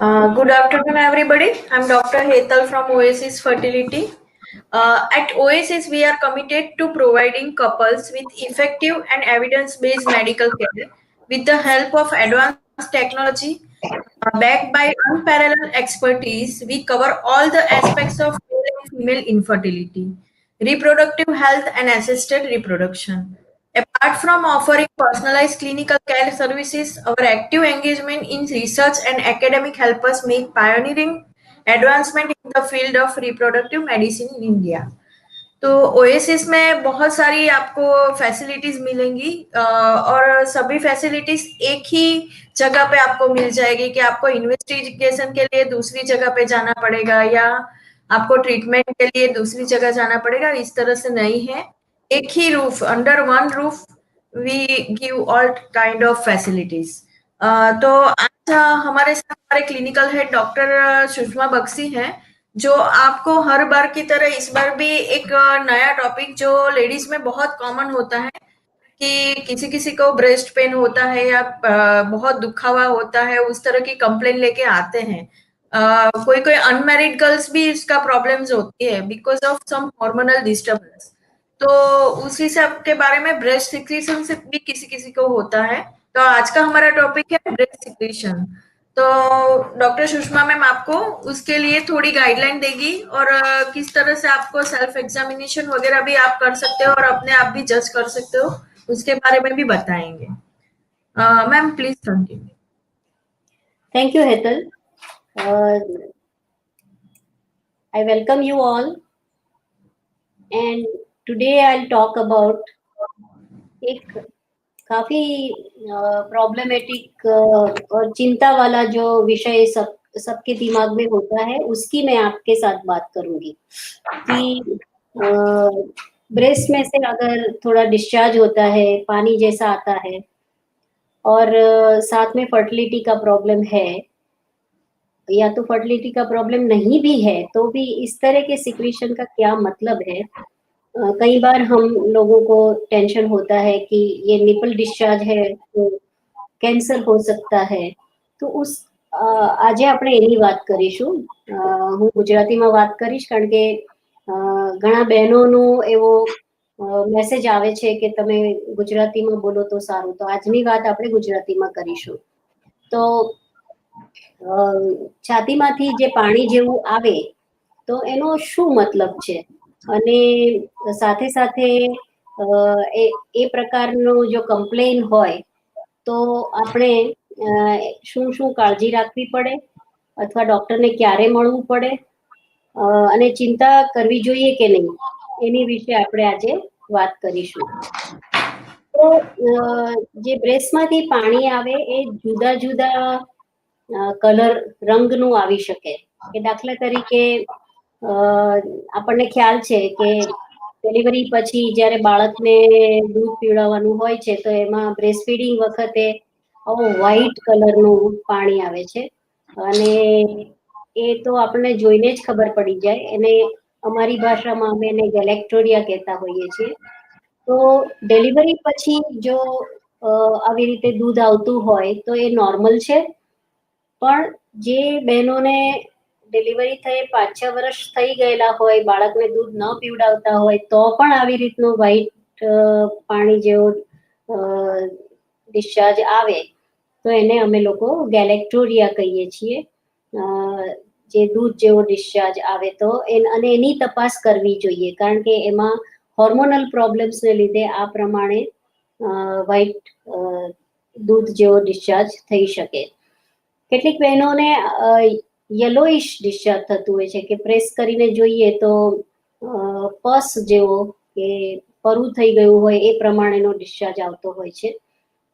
Uh, good afternoon, everybody. I'm Dr. Hetal from Oasis Fertility. Uh, at Oasis, we are committed to providing couples with effective and evidence based medical care with the help of advanced technology. Uh, backed by unparalleled expertise, we cover all the aspects of male and female infertility, reproductive health, and assisted reproduction. Apart from offering personalized clinical care services, our active engagement in research and academic help us make pioneering advancement in the field of reproductive medicine in India. तो Oasis में बहुत सारी आपको facilities मिलेंगी और सभी facilities एक ही जगह पे आपको मिल जाएगी कि आपको इन्वेस्टिगेशन के लिए दूसरी जगह पे जाना पड़ेगा या आपको ट्रीटमेंट के लिए दूसरी जगह जाना पड़ेगा इस तरह से नहीं है एक ही roof under one roof we give all kind of facilities तो आज हमारे साथ हमारे clinical head doctor Sushma Baxi हैं जो आपको हर बार की तरह इस बार भी एक नया टॉपिक जो लेडीज़ में बहुत कॉमन होता है कि किसी किसी को ब्रेस्ट पेन होता है या अ, बहुत दुखावा होता है उस तरह की कंप्लेन लेके आते हैं। अ, कोई कोई अनमेरिड गर्ल्स भी इसका प्रॉब्लम्स होती है because of some hormonal disturbance तो उसी से आपके बारे में ब्रेस्ट सिक्रीशन से भी किसी किसी को होता है तो आज का हमारा टॉपिक है ब्रेस्ट सिक्रीशन तो डॉक्टर सुषमा मैम आपको उसके लिए थोड़ी गाइडलाइन देगी और किस तरह से आपको सेल्फ एग्जामिनेशन वगैरह भी आप कर सकते हो और अपने आप भी जज कर सकते हो उसके बारे में भी बताएँगे ma'am please continue Thank you, Hetal. Uh, I welcome you all. And I talk about एक काफ़ी प्रॉब्लमेटिक और चिंता वाला जो विषय सब, सबके दिमाग में होता है, उसकी मैं आपके साथ बात करूँगी। कि ब्रेस्ट में से अगर थोड़ा डिस्चार्ज होता है, पानी जैसा आता है, और साथ में फर्टिलिटी का प्रॉब्लम है, या तो फर्टिलिटी का प्रॉब्लम नहीं भी है तो भी इस तरह के सिक्रीशन का क्या मतलब है? कई बार हम लोगों को टेंशन होता है कि ये निपल डिस्चार्ज है तो કેન્સર હો सकता है તો ઉસ અ, આજે આપણે એની વાત કરીશું અ, હું ગુજરાતીમાં વાત કરીશ કારણ કે અ, ઘણા બહેનોનો એવો મેસેજ આવે છે કે તમે ગુજરાતીમાં બોલો તો સારું તો આજની વાત આપણે ગુજરાતીમાં કરીશું તો અ, છાતીમાંથી જે પાણી જેવું આવે તો એનો શું મતલબ છે અને સાથે સાથે એ એ પ્રકારનું જો કમ્પ્લેન હોય, તો આપણે શું શું કાળજી રાખવી પડે? અથવા ડોક્ટરને ક્યારે મળવું પડે? અને ચિંતા કરવી જોઈએ કે નહીં? એની વિશે આપણે આજે વાત કરીશું. તો જે બ્રેસમાંથી પાણી આવે એ જુદા જુદા કલર રંગનું આવી શકે. કે દાખલા તરીકે આપણને ખ્યાલ છે કે ડિલિવરી પછી જ્યારે બાળકને દૂધ પીવડાવવાનું હોય છે, તો એમાં બ્રેસ્ટ ફીડિંગ વખતે આવો વ્હાઈટ કલરનું પાણી આવે છે. અને એ તો આપણને જોઈને જ ખબર પડી જાય. એને અમારી ભાષામાં અમે એને ગેલેક્ટોરિયા કહેતા હોઈએ છીએ. તો ડિલિવરી પછી જો આવી રીતે દૂધ આવતું હોય તો એ નોર્મલ છે. પણ જે બહેનોને ડિલિવરી થઈ પાંચ છ વર્ષ થઈ ગયેલા હોય, બાળકને દૂધ ન પીવડાવતા હોય, તો પણ આવી રીતનું વ્હાઈટ પાણી જેવો ડિસ્ચાર્જ આવે, તો એને અમે લોકો ગેલેક્ટોરિયા કહીએ છીએ. જે દૂધ જેવો ડિસ્ચાર્જ આવે તો અને એની તપાસ કરવી જોઈએ, કારણ કે એમાં હોર્મોનલ પ્રોબ્લેમ્સને લીધે આ પ્રમાણે વ્હાઈટ દૂધ જેવો ડિસ્ચાર્જ થઈ શકે. કેટલીક બહેનોને યલોઇશ ડિસ્ચાર્જ થતું હોય છે કે પ્રેસ કરીને જોઈએ તો પસ જેવો કે પરું થઈ ગયું હોય એ પ્રમાણેનો ડિસ્ચાર્જ આવતો હોય છે.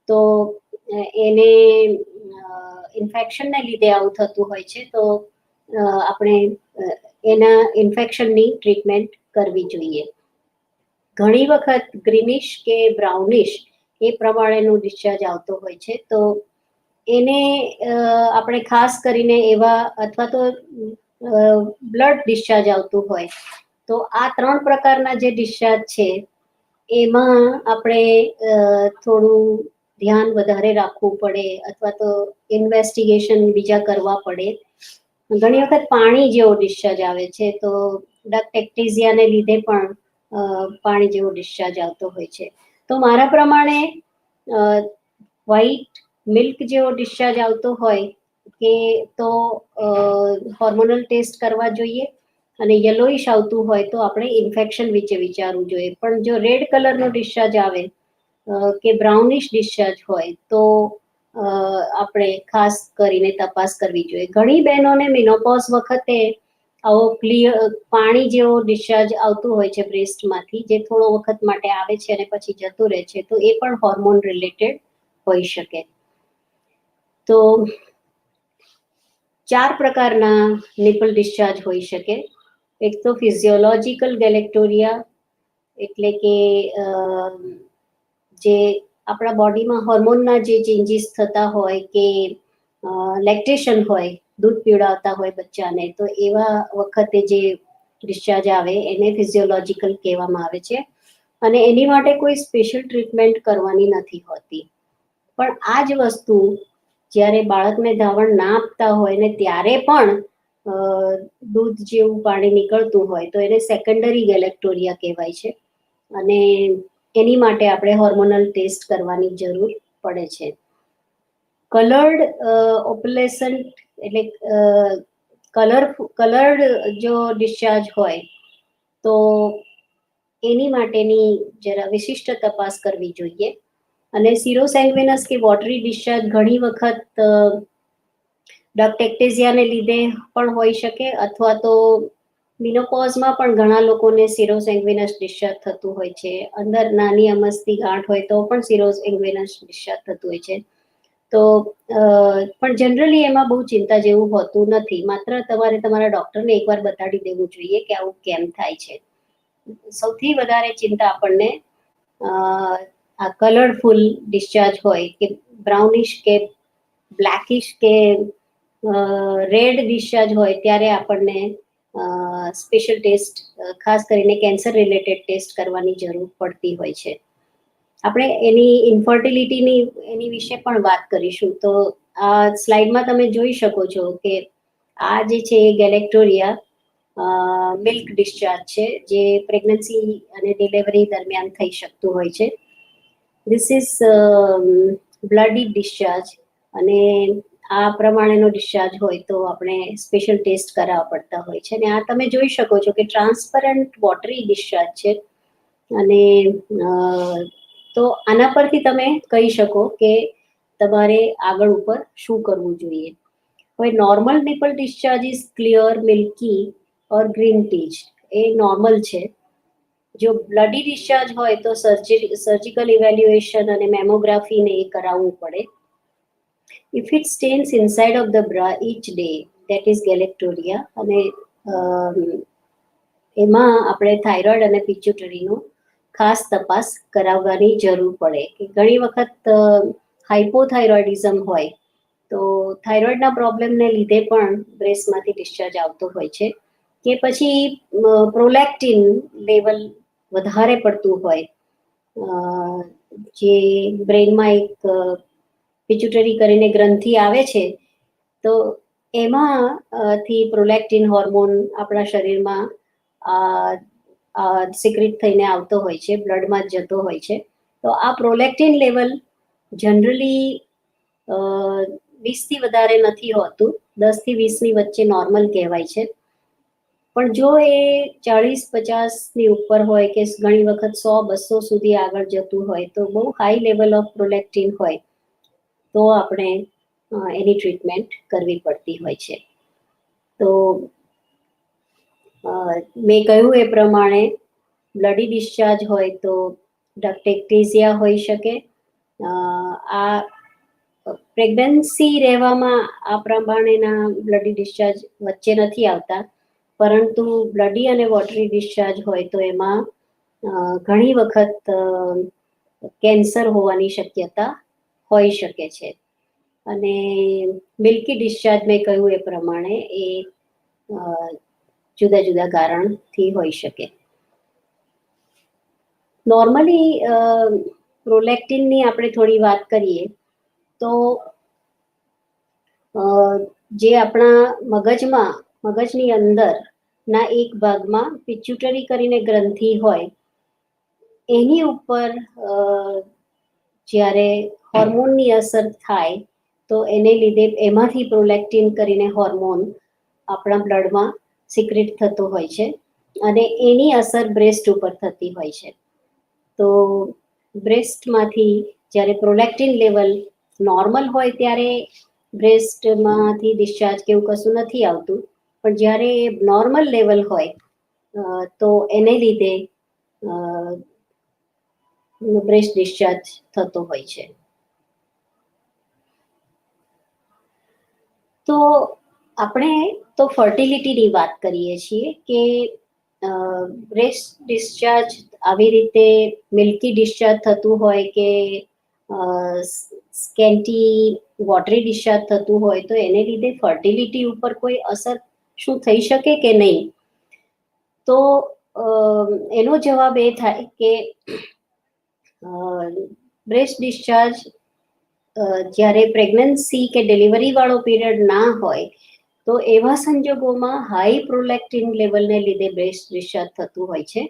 તો એને ઇન્ફેક્શનને લીધે આવું થતું હોય છે. તો આપણે એના ઇન્ફેક્શનની ટ્રીટમેન્ટ કરવી જોઈએ. ઘણી વખત ગ્રીનિશ કે બ્રાઉનિશ એ પ્રમાણેનું ડિસ્ચાર્જ આવતો હોય છે. તો એને આપણે ખાસ કરીને એવા અથવા તો બ્લડ ડિસ્ચાર્જ આવતું હોય, તો આ ત્રણ પ્રકારના જે ડિસ્ચાર્જ છે, એમાં આપણે થોડું ધ્યાન વધારે રાખવું પડે અથવા તો ઇન્વેસ્ટિગેશન બીજા કરવા પડે. ઘણી વખત પાણી જેવો ડિસ્ચાર્જ આવે છે, તો ડક્ટેક્ટેઝિયાને લીધે પણ પાણી જેવો ડિસ્ચાર્જ આવતો હોય છે. તો મારા પ્રમાણે વ્હાઈટ મિલ્ક જેવો ડિસ્ચાર્જ આવતો હોય કે તો હોર્મોનલ ટેસ્ટ કરવા જોઈએ અને યલોઇશ આવતું હોય તો આપણે ઇન્ફેક્શન વિશે વિચારવું જોઈએ. પણ જો રેડ કલરનો ડિસ્ચાર્જ આવે કે બ્રાઉનિશ ડિસ્ચાર્જ હોય તો આપણે ખાસ કરીને તપાસ કરવી જોઈએ. ઘણી બહેનોને મિનોપોઝ વખતે આવો ક્લિયર પાણી જેવો ડિસ્ચાર્જ આવતું હોય છે બ્રેસ્ટમાંથી જે થોડો વખત માટે આવે છે અને પછી જતું રહે છે, તો એ પણ હોર્મોન રિલેટેડ હોઈ શકે. તો ચાર પ્રકારના નિપલ ડિસ્ચાર્જ હોઈ શકે. એક તો ફિઝિયોલોજિકલ ગેલેક્ટોરિયા એટલે કે જે આપણા બોડીમાં હોર્મોનના જે ચેન્જીસ થતા હોય કે લેક્ટેશન હોય, દૂધ પીવડાવતા હોય બચ્ચાને, તો એવા વખતે જે ડિસ્ચાર્જ આવે એને ફિઝિયોલોજિકલ કહેવામાં આવે છે. અને એની માટે કોઈ સ્પેશિયલ ટ્રીટમેન્ટ કરવાની નથી હોતી. પણ આ જ વસ્તુ જ્યારે બાળકને ધાવણ ના આપતા હોય ને ત્યારે પણ દૂધ જેવું પાણી નીકળતું હોય તો એને સેકન્ડરી ગેલેક્ટોરિયા કહેવાય છે. અને એની માટે આપણે હોર્મોનલ ટેસ્ટ કરવાની જરૂર પડે છે. કલર્ડ ઓપલેસન એટલે કલર કલર્ડ જો ડિસ્ચાર્જ હોય તો એની માટેની જરા વિશિષ્ટ તપાસ કરવી જોઈએ. અને સિરોસેન્ગ્વિનસ કે વોટરી ડિસ્ચાર્જ ઘણી વખત ડક્ટેક્ટેઝિયાને લીધે પણ હોઈ શકે અથવા તો મિનોપોઝમાં પણ ઘણા લોકોને સિરોસેન્ગ્વિનસ ડિસ્ચાર્જ થતું હોય છે. અંદર નાની અમસ્તી ગાંઠ હોય તો પણ સિરોસેન્ગ્વિનસ ડિસ્ચાર્જ થતું હોય છે. તો પણ જનરલી એમાં બહુ ચિંતા જેવું હોતું નથી. માત્ર તમારે તમારા ડૉક્ટરને એકવાર બતાડી દેવું જોઈએ કે આવું કેમ થાય છે. સૌથી વધારે ચિંતા આપણને આ કલરફુલ ડિસ્ચાર્જ હોય કે બ્રાઉનિશ કે બ્લેકિશ કે રેડ ડિસ્ચાર્જ હોય ત્યારે આપણને સ્પેશિયલ ટેસ્ટ ખાસ કરીને કેન્સર રિલેટેડ ટેસ્ટ કરવાની જરૂર પડતી હોય છે. આપણે એની ઇન્ફર્ટિલિટીની એની વિશે પણ વાત કરીશું. તો આ સ્લાઇડમાં તમે જોઈ શકો છો કે આ જે છે એ ગેલેક્ટોરિયા મિલ્ક ડિસ્ચાર્જ છે, જે પ્રેગ્નન્સી અને ડિલિવરી દરમિયાન થઈ શકતું હોય છે. ધીસ ઇઝ બ્લડી ડિસ્ચાર્જ અને આ પ્રમાણેનો ડિસ્ચાર્જ હોય તો આપણે સ્પેશિયલ ટેસ્ટ કરાવવા પડતા હોય છે. અને આ તમે જોઈ શકો છો કે ટ્રાન્સપરન્ટ વોટરી ડિસ્ચાર્જ છે. અને તો આના પરથી તમે કહી શકો કે તમારે આગળ ઉપર શું કરવું જોઈએ. હવે normal nipple discharge is clear milky or green teach a normal છે. જો બ્લડી ડિસ્ચાર્જ હોય તો સર્જરી સર્જિકલ ઇવેલ્યુએશન અને મેમોગ્રાફીને એ કરાવવું પડે. If it stains inside of the bra each day that is galactorrhoea અને એમાં આપણે થાઇરોઇડ અને પિચ્યુટરીનું ખાસ તપાસ કરાવવાની જરૂર પડે. કે ઘણી વખત હાઇપોથાઇરોઇડિઝમ હોય, તો થાઇરોઇડના પ્રોબ્લેમને લીધે પણ બ્રેસ્ટમાંથી ડિસ્ચાર્જ આવતો હોય છે. કે પછી પ્રોલેક્ટિન લેવલ વધારે પડતું હોય. જે બ્રેનમાં એક પિચ્યુટરી કરીને ગ્રંથિ આવે છે, તો એમાં થી પ્રોલેક્ટિન હોર્મોન આપણા શરીરમાં સિક્રિટ થઈને આવતો હોય છે, બ્લડમાં જતો હોય છે. તો આ પ્રોલેક્ટિન લેવલ જનરલી વીસથી વધારે નથી હોતું, દસથી વીસની વચ્ચે નોર્મલ કહેવાય છે. પણ જો એ ચાળીસ પચાસની ઉપર હોય કે ઘણી વખત સો, બસો સુધી આગળ જતું હોય, તો બહુ હાઈ લેવલ ઓફ પ્રોલેક્ટિન હોય, તો આપણે એની ટ્રીટમેન્ટ કરવી પડતી હોય છે. તો મેં કહ્યું એ પ્રમાણે બ્લડી ડિસ્ચાર્જ હોય તો ડક્ટેક્ટેઝિયા હોઈ શકે. આ પ્રેગ્નન્સી રહેવામાં આ પ્રમાણેના બ્લડી ડિસ્ચાર્જ વચ્ચે નથી આવતા. પરંતુ બ્લડી અને વોટરી ડિસ્ચાર્જ હોય તો એમાં ઘણી વખત કેન્સર હોવાની શક્યતા હોઈ શકે છે. અને મિલ્કી ડિસ્ચાર્જ મેં કહ્યું એ પ્રમાણે એ જુદા જુદા કારણથી હોઈ શકે. નોર્મલી પ્રોલેક્ટિનની આપણે થોડી વાત કરીએ, તો જે આપણા મગજમાં મગજની અંદર ના એક ભાગમાં પિચ્યુટરી કરીને ગ્રંથિ હોય, એની ઉપર જ્યારે હોર્મોનની અસર થાય, તો એને લીધે એમાંથી પ્રોલેક્ટિન કરીને હોર્મોન આપણા બ્લડમાં સિક્રેટ થતો હોય છે અને એની અસર બ્રેસ્ટ ઉપર થતી હોય છે. તો બ્રેસ્ટમાંથી જ્યારે પ્રોલેક્ટિન લેવલ નોર્મલ હોય ત્યારે બ્રેસ્ટમાંથી ડિસ્ચાર્જ કે એવું કશું નથી આવતું પણ જ્યારે નોર્મલ લેવલ હોય તો એને લીધે બ્રેસ્ટ ડિસ્ચાર્જ થતો હોય છે. તો આપણે તો ફર્ટિલિટીની વાત કરીએ છીએ કે બ્રેસ્ટ ડિસ્ચાર્જ આવી રીતે મિલ્કી ડિસ્ચાર્જ થતું હોય કે સ્કેન્ટી વોટરી ડિસ્ચાર્જ થતું હોય તો એને લીધે ફર્ટિલિટી ઉપર કોઈ અસર શું થઈ શકે કે નહીં? તો એનો જવાબ એ થાય કે બ્રેસ્ટ ડિસ્ચાર્જ જ્યારે પ્રેગ્નન્સી કે ડિલિવરી વાળો પીરિયડ ના હોય, તો એવા સંજોગોમાં હાઈ પ્રોલેક્ટિન લેવલને લીધે બ્રેસ્ટ ડિસ્ચાર્જ થતું હોય છે.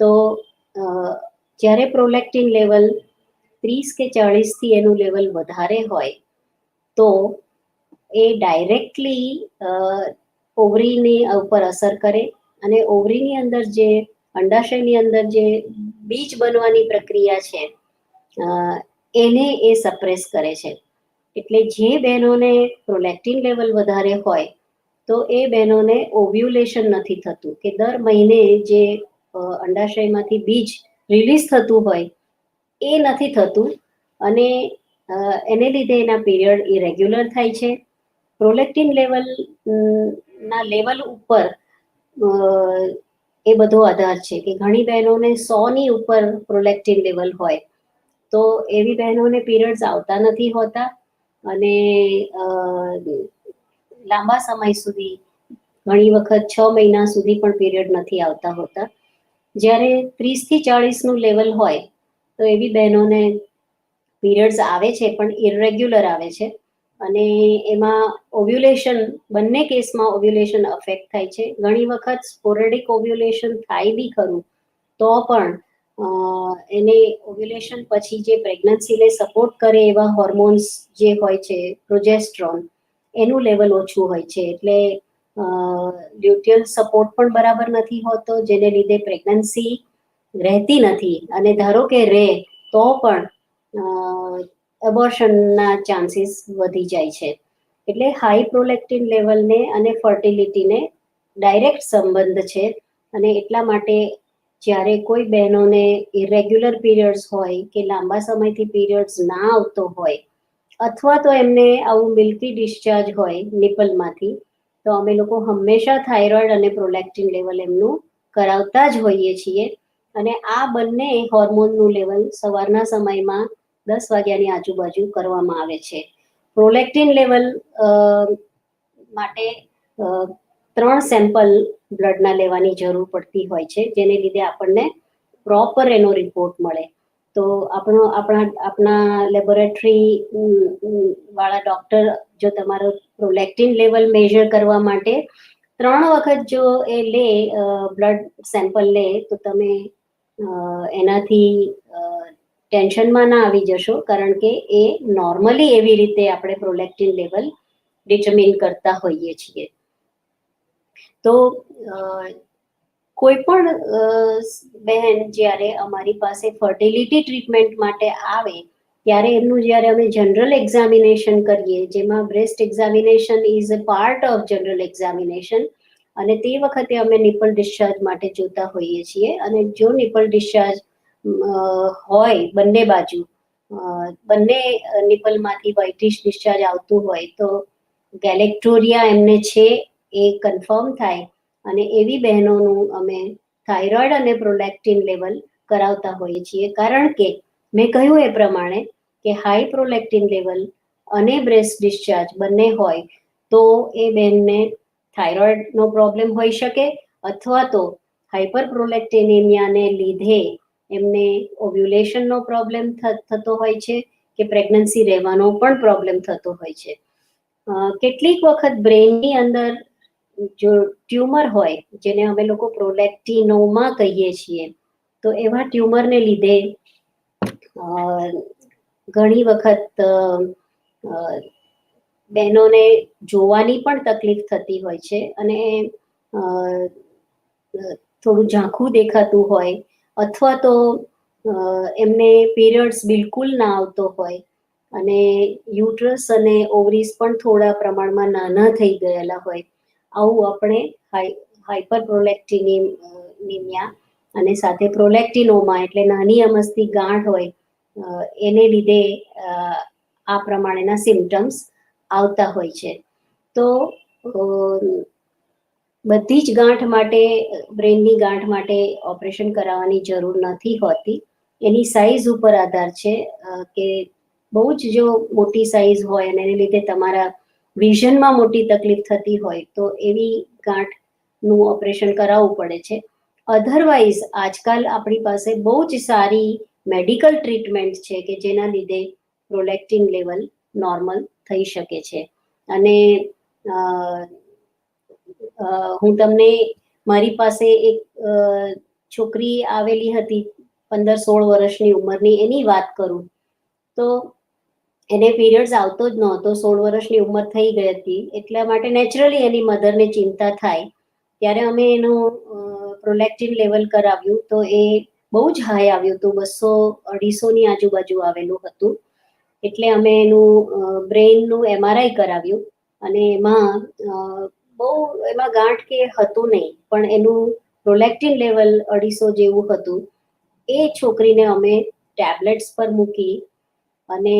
તો જ્યારે પ્રોલેક્ટિન લેવલ ત્રીસ કે ચાળીસથી એનું લેવલ વધારે હોય, તો એ ડાયરેક્ટલી ઓવરીની ઉપર અસર કરે અને ઓવરીની અંદર જે અંડાશયની અંદર જે બીજ બનવાની પ્રક્રિયા છે એને એ સપ્રેસ કરે છે. એટલે જે બહેનોને પ્રોલેક્ટિન લેવલ વધારે હોય, તો એ બહેનોને ઓવ્યુલેશન નથી થતું કે દર મહિને જે અંડાશયમાંથી બીજ રિલીઝ થતું હોય, એ નથી થતું અને એને લીધે એના પીરિયડ ઇરેગ્યુલર થાય છે. પ્રોલેક્ટિન લેવલ ના લેવલ ઉપર એ બધો આધાર છે કે ઘણી બહેનોને સોની ઉપર પ્રોલેક્ટિન લેવલ હોય. તો એવી બહેનોને પીરિયડ્સ આવતા નથી હોતા અને લાંબા સમય સુધી, ઘણી વખત છ મહિના સુધી પણ પીરિયડ નથી આવતા હોતા. જ્યારે ત્રીસથી ચાળીસનું લેવલ હોય, તો એવી બહેનોને પીરિયડ્સ આવે છે પણ ઇરેગ્યુલર આવે છે. અને એમાં ઓવ્યુલેશન બંને કેસમાં ઓવ્યુલેશન અફેક્ટ થાય છે. ઘણી વખત સ્પોરેડિક ઓવ્યુલેશન થાય બી ખરું, તો પણ એને ઓવ્યુલેશન પછી જે પ્રેગ્નન્સીને સપોર્ટ કરે એવા હોર્મોન્સ જે હોય છે પ્રોજેસ્ટ્રોન એનું લેવલ ઓછું હોય છે. એટલે ડ્યુટિયલ સપોર્ટ પણ બરાબર નથી હોતો, જેને લીધે પ્રેગ્નન્સી રહેતી નથી. અને ધારો કે રહે તો પણ અબોર્શનના ચાન્સીસ વધી જાય છે. એટલે હાઈ પ્રોલેક્ટિન લેવલને અને ફર્ટિલિટીને ડાયરેક્ટ સંબંધ છે અને એટલા માટે જ્યારે કોઈ બહેનોને ઇરેગ્યુલર પીરિયડ્સ હોય કે લાંબા સમયથી પીરિયડ્સ ના આવતો હોય અથવા તો એમને આવું મિલ્કી ડિસ્ચાર્જ હોય નિપલમાંથી તો અમે લોકો હંમેશા થાઇરોઇડ અને પ્રોલેક્ટિન લેવલ એમનું કરાવતા જ હોઈએ છીએ અને આ બંને હોર્મોનનું લેવલ સવારના સમયમાં દસ વાગ્યાની આજુબાજુ કરવામાં આવે છે. પ્રોલેક્ટિન લેવલ માટે ત્રણ સેમ્પલ બ્લડના લેવાની જરૂર પડતી હોય છે, જેને લીધે આપણને પ્રોપર એનો રિપોર્ટ મળે. તો આપણો, આપણા આપણા લેબોરેટરી વાળા ડૉક્ટર જો તમારો પ્રોલેક્ટિન લેવલ મેજર કરવા માટે ત્રણ વખત જો એ લે બ્લડ સેમ્પલ લે, તો તમે એનાથી ટેન્શનમાં ના આવી જશો, કારણ કે એ નોર્મલી એવી રીતે આપણે પ્રોલેક્ટિન લેવલ ડિટર્મિન કરતા હોઈએ છીએ. તો કોઈ પણ બહેન જ્યારે અમારી પાસે ફર્ટિલિટી ટ્રીટમેન્ટ માટે આવે, ત્યારે એમનું જ્યારે અમે જનરલ એક્ઝામિનેશન કરીએ, જેમાં breast examination is a part of general examination અને તે વખતે અમે નિપલ ડિસ્ચાર્જ માટે જોતા હોઈએ છીએ, અને જો નિપલ ડિસ્ચાર્જ હોય બંને બાજુ. બંને નિપલમાંથી વ્હાઇટિશ ડિસ્ચાર્જ આવતું હોય તો ગેલેક્ટોરિયા એમને છે એ કન્ફર્મ થાય અને એવી બહેનોનું અમે થાઇરોઇડ અને પ્રોલેક્ટિન લેવલ કરાવતા હોઈએ છીએ. કારણ કે મેં કહ્યું એ પ્રમાણે કે હાઈ પ્રોલેક્ટિન લેવલ અને બ્રેસ્ટ ડિસ્ચાર્જ બંને હોય તો એ બહેનને થાઇરોઇડનો પ્રોબ્લેમ હોઈ શકે અથવા તો હાઇપર પ્રોલેક્ટિનેમિયાને લીધે એમને ઓવ્યુલેશનનો પ્રોબ્લેમ થતો હોય છે કે પ્રેગ્નન્સી રહેવાનો પણ પ્રોબ્લેમ થતો હોય છે. કેટલીક વખત બ્રેનની અંદર જો ટ્યુમર હોય, જેને અમે લોકો પ્રોલેક્ટિનોમા કહીએ છીએ, તો એવા ટ્યુમરને લીધે ઘણી વખત બહેનોને જોવાની પણ તકલીફ થતી હોય છે અને થોડું ઝાંખું દેખાતું હોય અથવા તો એમને પીરિયડ્સ બિલકુલ ના આવતો હોય અને યુટ્રસ અને ઓવરીસ પણ થોડા પ્રમાણમાં નાના થઈ ગયેલા હોય. આવું આપણે હાઇપર પ્રોલેક્ટિનિમિયા અને સાથે પ્રોલેક્ટિનોમા એટલે નાની અમસ્તી ગાંઠ હોય એને લીધે આ પ્રમાણેના સિમ્ટમ્સ આવતા હોય છે. તો બધી જ ગાંઠ માટે, બ્રેનની ગાંઠ માટે ઓપરેશન કરાવવાની જરૂર નથી હોતી. એની સાઇઝ ઉપર આધાર છે કે બહુ જ જો મોટી સાઇઝ હોય અને એને લીધે તમારા વિઝનમાં મોટી તકલીફ થતી હોય, તો એવી ગાંઠનું ઓપરેશન કરાવવું પડે છે. અધરવાઇઝ આજકાલ આપણી પાસે બહુ જ સારી મેડિકલ ટ્રીટમેન્ટ છે કે જેના લીધે પ્રોલેક્ટિન લેવલ નોર્મલ થઈ શકે છે. અને હું તમને મારી પાસે એક છોકરી આવેલી હતી પંદર સોળ વર્ષની ઉંમરની, એની વાત કરું. તો એને પીરિયડ્સ આવતો જ નહોતો, સોળ વર્ષની ઉંમર થઈ ગઈ હતી. એટલા માટે નેચરલી એની મધરને ચિંતા થાય. ત્યારે અમે એનું પ્રોલેક્ટિન લેવલ કરાવ્યું. તો એ બહુ જ હાઈ આવ્યું હતું બસો અઢીસોની આજુબાજુ આવેલું હતું. એટલે અમે એનું બ્રેઇનનું એમઆરઆઈ કરાવ્યું. અને એમાં બહુ એમાં ગાંઠ કે હતું નહીં, પણ એનું પ્રોલેક્ટિન લેવલ અઢીસો જેવું હતું. એ છોકરીને અમે ટેબ્લેટ્સ પર મૂકી અને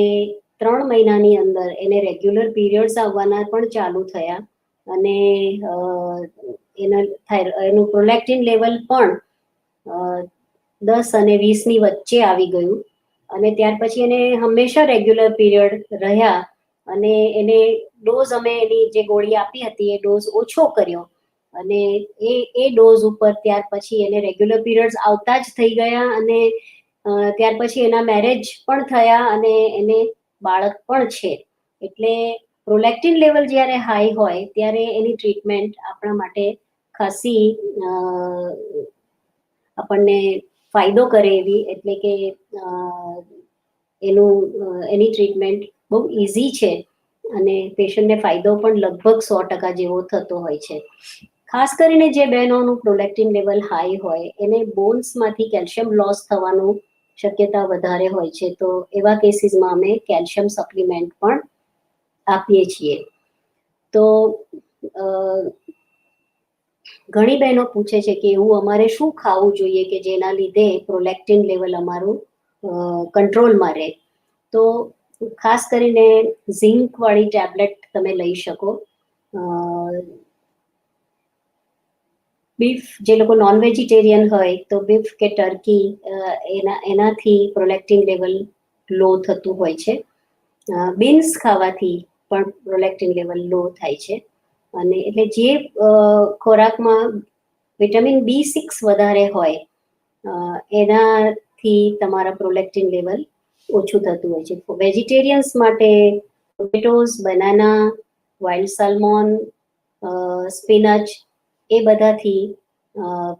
ત્રણ મહિનાની અંદર એને રેગ્યુલર પીરિયડ્સ આવવાના પણ ચાલુ થયા. અને એના એનું પ્રોલેક્ટિન લેવલ પણ દસ અને વીસની વચ્ચે આવી ગયું. અને ત્યાર પછી એને હંમેશા રેગ્યુલર પીરિયડ રહ્યા. અને એને ડોઝ અમે એની જે ગોળી આપી હતી, એ ડોઝ ઓછો કર્યો. અને એ એ ડોઝ ઉપર ત્યાર પછી એને રેગ્યુલર પીરિયડ્સ આવતા જ થઈ ગયા અને ત્યાર પછી એના મેરેજ પણ થયા અને એને બાળક પણ છે. એટલે પ્રોલેક્ટિન લેવલ જ્યારે હાઈ હોય, ત્યારે એની ટ્રીટમેન્ટ આપણા માટે ખાસી આપણને ફાયદો કરે એવી, એટલે કે એનું એની ટ્રીટમેન્ટ બહુ ઇઝી છે. અને પેશન્ટને ફાયદો પણ લગભગ સો ટકા જેવો થતો હોય છે. ખાસ કરીને જે બહેનોનું પ્રોલેક્ટિન લેવલ હાઈ હોય, એને બોન્સમાંથી કેલ્શિયમ લોસ થવાનું શક્યતા વધારે હોય છે. તો એવા કેસીસમાં અમે કેલ્શિયમ સપ્લિમેન્ટ પણ આપીએ છીએ. તો ઘણી બહેનો પૂછે છે કે એવું અમારે શું ખાવું જોઈએ કે જેના લીધે પ્રોલેક્ટિન લેવલ અમારું કંટ્રોલમાં રહે. તો ખાસ કરીને ઝિંક વાળી ટેબ્લેટ તમે લઈ શકો. બીફ જે લોકો નોન વેજીટેરિયન હોય તો બીફ કે ટર્કી એના, એનાથી પ્રોલેક્ટિન લેવલ લો થતું હોય છે. બીન્સ ખાવાથી પણ પ્રોલેક્ટિન લેવલ લો થાય છે. અને એટલે જે ખોરાકમાં વિટામિન બી સિક્સ વધારે હોય એનાથી તમારા પ્રોલેક્ટિન લેવલ ઓછું થતું હોય છે. વેજીટેરિયન્સ માટે tomatoes bananas wild salmon spinach એ બધાથી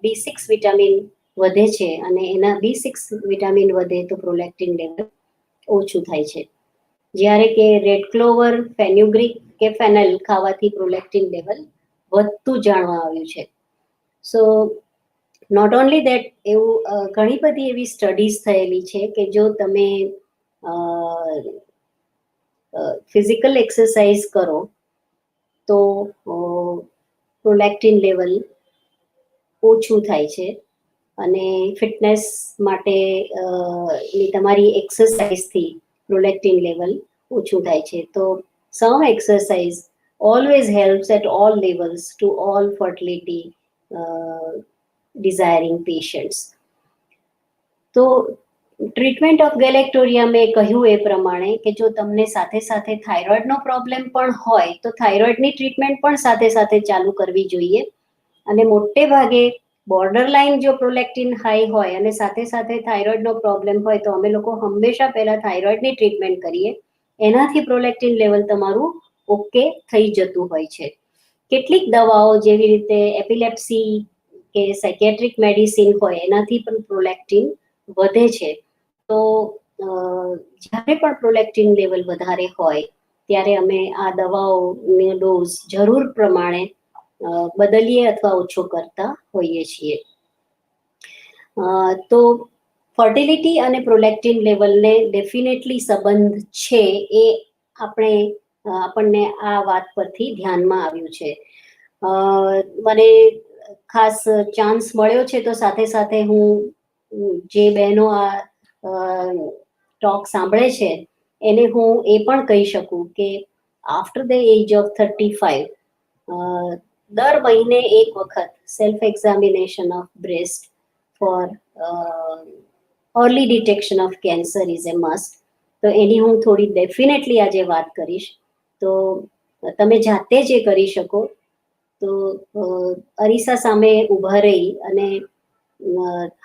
બી સિક્સ વિટામિન વધે છે અને એના બી સિક્સ વિટામિન વધે તો પ્રોલેક્ટિન લેવલ ઓછું થાય છે. જ્યારે કે રેડ ક્લોવર ફેન્યુગ્રીક કે ફેનલ ખાવાથી પ્રોલેક્ટિન લેવલ વધતું જાણવા આવ્યું છે. સો નોટ ઓનલી દેટ એવું ઘણી બધી એવી સ્ટડીઝ થયેલી છે કે જો તમે ફિઝિકલ એક્સરસાઇઝ કરો, તો પ્રોલેક્ટિન લેવલ ઓછું થાય છે. અને ફિટનેસ માટે તમારી એક્સરસાઇઝથી પ્રોલેક્ટિન લેવલ ઓછું થાય છે. તો some exercise always helps at all levels to all fertility uh, patients તો ટ્રીટમેન્ટ ઓફ ગેલેક્ટોરિયા મેં કહ્યું એ પ્રમાણે કે જો તમને સાથે સાથે થાઇરોઇડનો પ્રોબ્લેમ પણ હોય તો થાઇરોઇડની ટ્રીટમેન્ટ પણ સાથે સાથે ચાલુ કરવી જોઈએ. અને મોટે ભાગે બોર્ડર લાઇન જો પ્રોલેક્ટિન હાઈ હોય અને સાથે સાથે થાઇરોઇડનો પ્રોબ્લેમ હોય તો અમે લોકો હંમેશા પહેલાં થાઇરોઇડની ટ્રીટમેન્ટ કરીએ. એનાથી પ્રોલેક્ટિન લેવલ તમારું ઓકે થઈ જતું હોય છે. કેટલીક દવાઓ જેવી રીતે એપિલેપ્સી કે સાયકેટ્રિક મેડિસિન હોય, એનાથી પણ પ્રોલેક્ટિન વધે છે. તો જ્યારે પણ પ્રોલેક્ટિન લેવલ વધારે હોય, ત્યારે અમે આ દવાઓની ડોઝ જરૂર પ્રમાણે બદલીએ અથવા ઓછો કરતા હોઈએ છીએ. તો ફર્ટિલિટી અને પ્રોલેક્ટિન લેવલને ડેફિનેટલી સંબંધ છે એ આપણે આપણને આ વાત પરથી ધ્યાનમાં આવ્યું છે. મને ખાસ ચાન્સ મળ્યો છે, તો સાથે સાથે હું જે બહેનો આ ટોક સાંભળે છે, એને હું એ પણ કહી શકું કે after the age of thirty five દર મહિને એક વખત self examination of breast for early detection of cancer is a must તો એની હું થોડી ડેફિનેટલી આજે વાત કરીશ. તો તમે જાતે જ એ કરી શકો. તો અરીસા સામે ઊભા રહી અને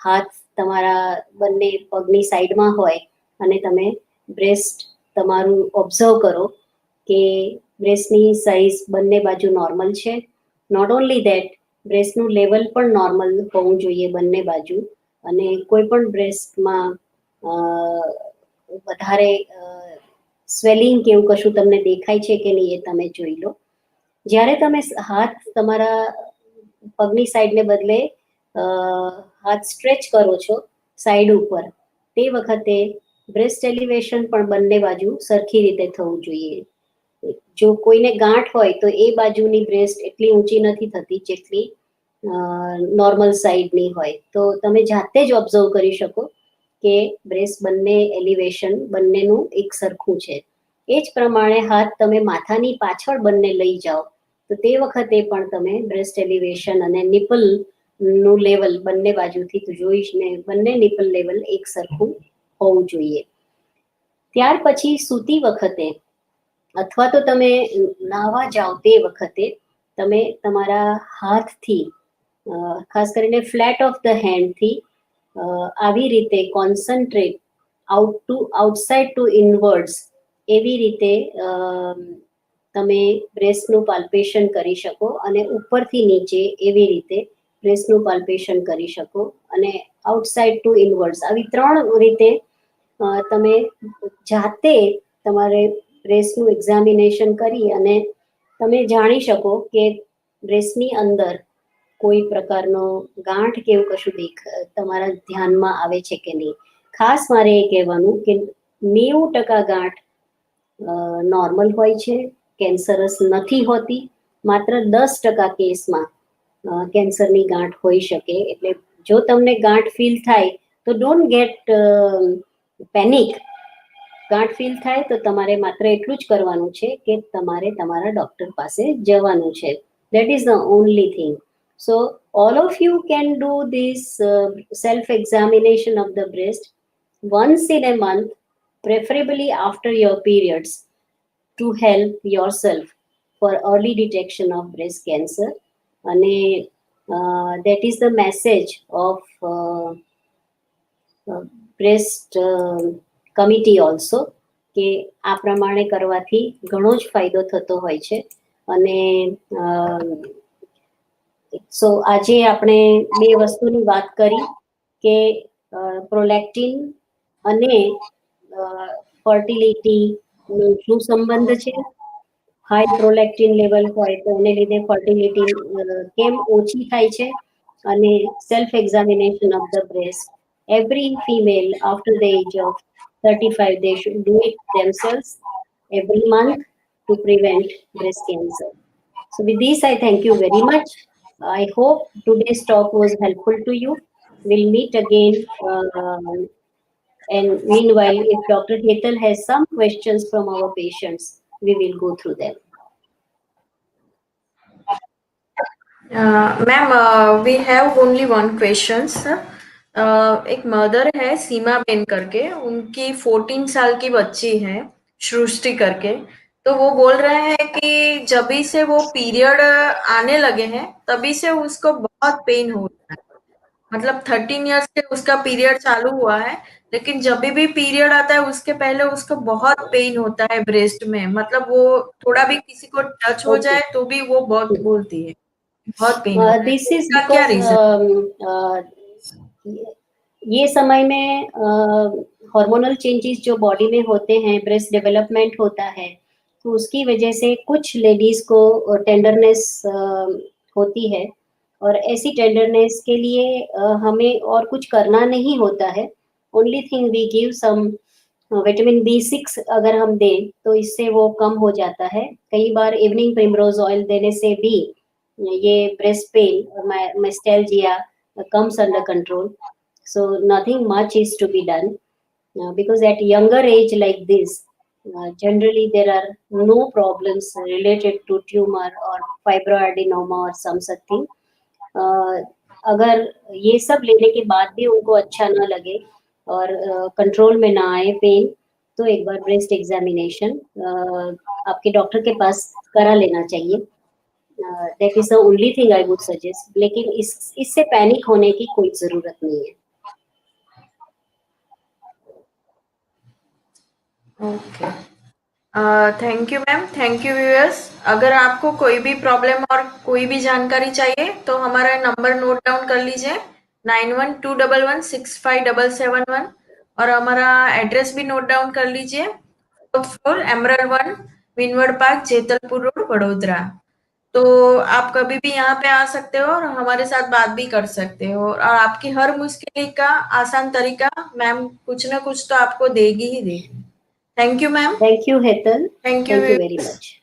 હાથ તમારા બંને પગની સાઈડમાં હોય અને તમે બ્રેસ્ટ તમારું ઓબ્ઝર્વ કરો કે બ્રેસ્ટની સાઇઝ બંને બાજુ નોર્મલ છે. નોટ ઓનલી દેટ બ્રેસ્ટનું લેવલ પણ નોર્મલ હોવું જોઈએ બંને બાજુ અને કોઈ પણ બ્રેસ્ટમાં વધારે સ્વેલિંગ કે એવું કશું તમને દેખાય છે કે નહીં એ તમે જોઈ લો. જ્યારે તમે હાથ તમારા પગની સાઈડને બદલે હાથ સ્ટ્રેચ કરો છો સાઈડ ઉપર, તે વખતે બ્રેસ્ટ એલિવેશન પણ બંને બાજુ સરખી રીતે થવું જોઈએ. જો કોઈને ગાંઠ હોય તો એ બાજુની બ્રેસ્ટ એટલી ઊંચી નથી થતી જેટલી નોર્મલ સાઈડની હોય. તો તમે જાતે જ ઓબ્ઝર્વ કરી શકો કે બ્રેસ્ટ બંને એલિવેશન બંનેનું એક સરખું છે. એ જ પ્રમાણે હાથ તમે માથાની પાછળ બંને લઈ જાઓ. તો તે વખતે પણ તમે બ્રેસ્ટ એલિવેશન અને નિપલનું લેવલ બંને બાજુથી તો જોઈને બંને નિપલ લેવલ એક સરખું હોવું જોઈએ. ત્યાર પછી સૂતી વખતે અથવા તો તમે નાહવા જાઓ તે વખતે તમે તમારા હાથથી ખાસ કરીને ફ્લેટ ઓફ ધ હેન્ડથી આવી રીતે concentrate out to, outside to inwards એવી રીતે તમે બ્રેસ્ટનું પાલ્પેશન કરી શકો અને ઉપરથી નીચે એવી રીતે બ્રેસ્ટનું પાલ્પેશન કરી શકો અને આઉટસાઇડ ટુ ઇનવર્ડ્સ આવી ત્રણ રીતે તમે જાતે તમારે બ્રેસ્ટનું એક્ઝામિનેશન કરી અને તમે જાણી શકો કે બ્રેસ્ટની અંદર કોઈ પ્રકારનો ગાંઠ કે એવું કશું દેખ, તમારા ધ્યાનમાં આવે છે કે નહીં. ખાસ મારે એ કહેવાનું કે નેવું ટકા ગાંઠ નોર્મલ હોય છે. કેન્સરસ નથી હોતી. માત્ર દસ ટકા કેસમાં કેન્સરની ગાંઠ હોઈ શકે. એટલે જો તમને ગાંઠ ફીલ થાય તો ડોન્ટ ગેટ પેનિક ગાંઠ ફીલ થાય તો તમારે માત્ર એટલું જ કરવાનું છે કે તમારે તમારા ડૉક્ટર પાસે જવાનું છે. That is the only thing so all of you can do this self examination of the breast once in a month preferably after your periods, to help yourself for early detection of breast cancer. અને message of uh, uh, breast uh, committee also કે આ પ્રમાણે કરવાથી ઘણો જ ફાયદો થતો હોય છે અને સો આજે આપણે બે વસ્તુની વાત કરી કે પ્રોલેક્ટિન અને ફર્ટિલિટીનો શું સંબંધ છે હાઈ પ્રોલેક્ટિન લેવલ હોય તો એને લીધે ફર્ટિલિટી કેમ ઓછી થાય છે અને self examination of the breast every female after the age of 35 they should do it themselves every month to prevent breast cancer so with this i thank you very much i hope today's talk was helpful to you we'll meet again uh, and meanwhile if dr hetal has some questions from our patients we will go through them Uh, ma'am, uh, we have only one question. Uh, एक mother है Seema Ben करके उनकी 14 साल की बच्ची है सृष्टि करके तो वो बोल रहे हैं कि जब से वो पीरियड आने लगे हैं तभी से उसको बहुत पेन हो रहा है मतलब थर्टीन इयर्स से उसका पीरियड चालू हुआ है लेकिन जब भी पीरियड आता है उसके पहले उसको बहुत पेन होता है ब्रेस्ट में। मतलब वो थोड़ा भी किसी को टच हो जाए तो भी वो बहुत बोलती है। बहुत पेन Uh, is इसका क्या रीजन um, uh, ये समय में हार्मोनल चेंजेस जो बॉडी में होते हैं ब्रेस्ट डेवलपमेंट होता है तो उसकी वजह से कुछ लेडीज़ को टेंडरनेस होती है। और ऐसी टेंडरनेस के लिए हमें और कुछ करना नहीं होता है। Only thing we give some vitamin B six अगर हम दें तो इससे वो कम हो जाता है। कई बार इवनिंग प्रिमरोज ऑयल देने से भी, ये breast pain mastalgia comes under control so nothing much is to be done because at younger age like this generally there are no problems related to tumour और फाइब्रोडिनोमा और some something अगर ये सब लेने के बाद भी उनको अच्छा ना लगे और कंट्रोल में ना आए पेन तो एक बार ब्रेस्ट एग्जामिनेशन आपके डॉक्टर के पास करा लेना चाहिए। That is only thing I would suggest लेकिन इस, इससे पैनिक होने की कोई ज़रूरत नहीं है। Okay thank you ma'am thank you viewers अगर आपको कोई भी प्रॉब्लम और कोई भी जानकारी चाहिए तो हमारा नंबर नोट डाउन कर लीजिए। Nine one two double one six five double seven one और हमारा एड्रेस भी नोट डाउन कर लीजिए। Floor emerald one windward park Jetalpur road Vadodara तो आप कभी भी यहाँ पे आ सकते हो और हमारे साथ बात भी कर सकते हो। और आपकी हर मुश्किल का आसान तरीका मैम कुछ ना कुछ तो आपको देगी ही देगी। Thank you, ma'am. Thank you, Hetal. Thank you, Thank you very much.